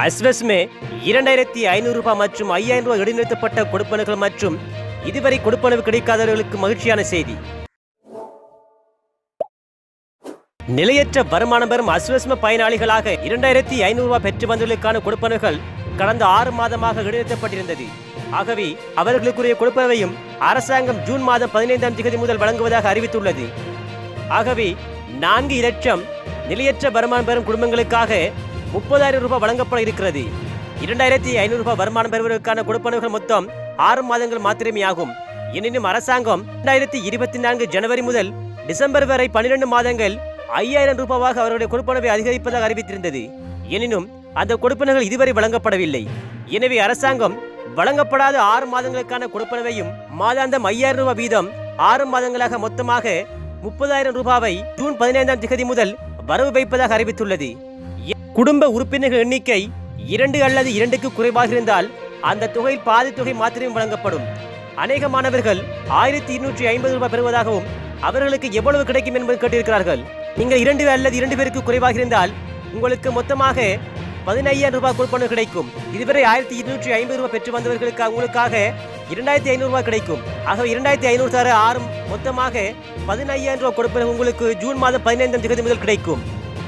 அஸ்வஸ்மே இரண்டாயிரத்தி ஐநூறு ரூபாய் மற்றும் ஐயாயிரம் ரூபாய் இடைநிறுத்தப்பட்ட கொடுப்பனவுகள் மற்றும் இதுவரை கொடுப்பனவு கிடைக்காதவர்களுக்கு மகிழ்ச்சியான செய்தி. நிலையற்ற வருமானம் பெறும் அஸ்வஸ்ம பயனாளிகளாக இரண்டாயிரத்தி ஐநூறு ரூபாய் பெற்று வந்தவர்களுக்கான கொடுப்பனவுகள் கடந்த ஆறு மாதமாக இடைநிறுத்தப்பட்டிருந்தது. ஆகவே அவர்களுக்குரிய கொடுப்பனவையும் அரசாங்கம் ஜூன் மாதம் பதினைந்தாம் தேதி முதல் வழங்குவதாக அறிவித்துள்ளது. ஆகவே நான்கு லட்சம் நிலையற்ற வருமானம் பெறும் குடும்பங்களுக்காக முப்பதாயிரம் ரூபாய் வழங்கப்பட இருக்கிறது. இரண்டாயிரத்தி ஐநூறு ரூபாய் வருமானம் பெறுவதற்கான கொடுப்பனவுகள் மொத்தம் ஆறு மாதங்கள் மாத்திரமே ஆகும். எனினும் அரசாங்கம் இரண்டாயிரத்தி இருபத்தி நான்கு ஜனவரி முதல் டிசம்பர் வரை பன்னிரண்டு மாதங்கள் ஐயாயிரம் ரூபாவாக அவருடைய கொடுப்பனவை அதிகரிப்பதாக அறிவித்திருந்தது. எனினும் அந்த கொடுப்பனவுகள் இதுவரை வழங்கப்படவில்லை. எனவே அரசாங்கம் வழங்கப்படாத ஆறு மாதங்களுக்கான கொடுப்பனவையும் மாதாந்தம் ஐயாயிரம் ரூபாய் வீதம் ஆறு மாதங்களாக மொத்தமாக முப்பதாயிரம் ரூபாவை ஜூன் பதினைந்தாம் திகதி முதல் வரவு வைப்பதாக அறிவித்துள்ளது. குடும்ப உறுப்பினர்கள் எண்ணிக்கை இரண்டு அல்லது இரண்டுக்கு குறைவாக இருந்தால் அந்த தொகையில் பாதி தொகை மாத்திரமே வழங்கப்படும். அநேக மாணவர்கள் ஆயிரத்தி இருநூற்றி ஐம்பது ரூபாய் பெறுவதாகவும் அவர்களுக்கு எவ்வளவு கிடைக்கும் என்பது கேட்டிருக்கிறார்கள். நீங்கள் இரண்டு அல்லது இரண்டு பேருக்கு குறைவாக இருந்தால் உங்களுக்கு மொத்தமாக பதினையாயிரம் ரூபாய் கொடுப்பனவு கிடைக்கும். இதுவரை ஆயிரத்தி இருநூற்றி ஐம்பது ரூபாய் பெற்று வந்தவர்களுக்கு உங்களுக்காக இரண்டாயிரத்தி ஐநூறு ரூபாய் கிடைக்கும். ஆகவே இரண்டாயிரத்தி ஐநூறு தர ஆறு மொத்தமாக பதினையாயிரம் ரூபாய் கொடுப்பனவு உங்களுக்கு ஜூன் மாதம் பதினைந்தாம் தேதி முதல் கிடைக்கும்.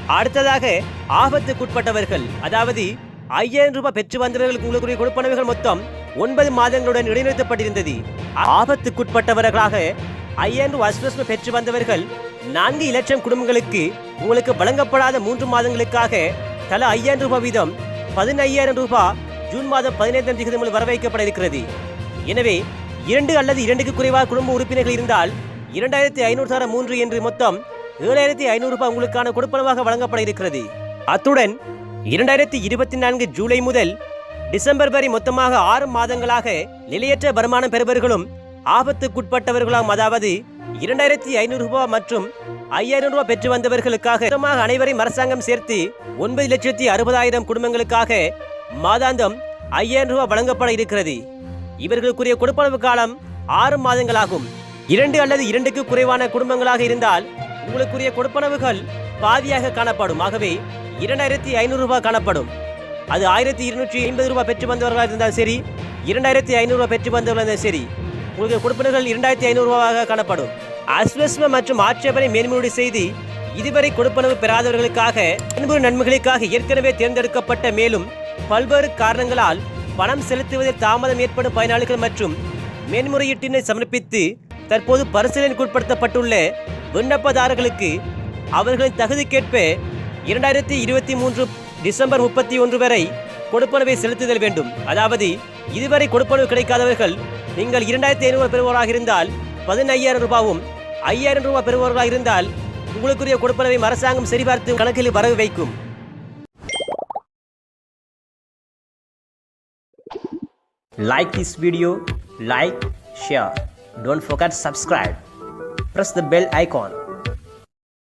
அடுத்ததாக ஆபத்துக்குட்பட்டவர்கள் அதாவது ஐயாயிரம் ரூபாய் பெற்று வந்தவர்களுக்கு உங்களுக்கு கொடுப்பனவுகள் மொத்தம் ஒன்பது மாதங்களுடன் இடைநிறுத்தப்பட்டிருந்தது. ஆபத்துக்குட்பட்டவர்களாக ஐயாயிரம் ரூபாய் பெற்று வந்தவர்கள் நான்கு இலட்சம் குடும்பங்களுக்கு உங்களுக்கு வழங்கப்படாத மூன்று மாதங்களுக்காக தலா ஐயாயிரம் ரூபாய் வீதம் பதினையாயிரம் ரூபாய் ஜூன் மாதம் பதினைந்தாம் தேதி முதல் வரவைக்கப்பட இருக்கிறது எனவே இரண்டு அல்லது இரண்டுக்கு குறைவாக குடும்ப உறுப்பினர்கள் இருந்தால் இரண்டாயிரத்தி ஐநூறு தர மூன்று என்று மொத்தம் ஏழாயிரத்தி ஐநூறு ரூபாய் உங்களுக்கான கொடுப்பனவாக வழங்கப்பட இருக்கிறது. அத்துடன் இரண்டாயிரத்தி இருபத்தி நான்கு ஜூலை முதல் டிசம்பர் வரை மொத்தமாக ஆறு மாதங்களாக நிலையற்ற வருமானம் பெறுபவர்களும் ஆபத்துக்குட்பட்டவர்களாம் அதாவது இரண்டாயிரத்தி ஐநூறு ரூபாய் மற்றும் ஐயாயிரம் ரூபாய் பெற்று வந்தவர்களுக்காக மொத்தமாக அனைவரையும் அரசாங்கம் சேர்த்து ஒன்பது லட்சத்தி அறுபதாயிரம் குடும்பங்களுக்காக மாதாந்தம் ஐயாயிரம் ரூபாய் வழங்கப்பட இருக்கிறது. இவர்களுக்குரிய கொடுப்பனவு காலம் ஆறு மாதங்களாகும். இரண்டு அல்லது இரண்டுக்கு குறைவான குடும்பங்களாக இருந்தால் உங்களுக்குரிய கொடுப்பனவுகள் பாதியாக காணப்படும். ஆகவே இரண்டாயிரத்தி ஐநூறு ரூபாய் காணப்படும். அது ஆயிரத்தி இருநூற்றி ஐம்பது ரூபாய் பெற்று வந்தவர்களாக இருந்தால் சரி இரண்டாயிரத்தி ஐநூறுரூவா பெற்று வந்தவர்களாக இருந்தால் சரி உங்களுக்கு கொடுப்பனர்கள் இரண்டாயிரத்தி ஐநூறுரூவாக காணப்படும். அஸ்வஸ்ம மற்றும் ஆட்சேபனை மேன்முடி செய்து இதுவரை கொடுப்பனவு பெறாதவர்களுக்காக அன்பு நன்மைகளுக்காக ஏற்கனவே தேர்ந்தெடுக்கப்பட்ட மேலும் பல்வேறு காரணங்களால் பணம் செலுத்துவதில் தாமதம் ஏற்படும் பயனாளிகள் மற்றும் மேன்முறையீட்டினை சமர்ப்பித்து தற்போது பரிசீலனைக்கு உட்படுத்தப்பட்டுள்ள விண்ணப்பதாரர்களுக்கு அவர்களின் தகுதிக்கேற்ப இரண்டாயிரத்தி இருபத்தி மூன்று டிசம்பர் முப்பத்தி ஒன்று வரை கொடுப்பனவை செலுத்துதல் வேண்டும் அதாவது இதுவரை கொடுப்பனவு கிடைக்காதவர்கள் நீங்கள் இரண்டாயிரத்தி ஐநூறு பெறுவோராக இருந்தால் பதினையாயிரம் ரூபாவும் ஐயாயிரம் ரூபாய் பெறுவோர்களாக இருந்தால் உங்களுக்குரிய கொடுப்பனவை அரசாங்கம் சரிபார்த்து கணக்கில் வரவு வைக்கும் Like this video, like, share. Don't forget subscribe. Press the bell icon.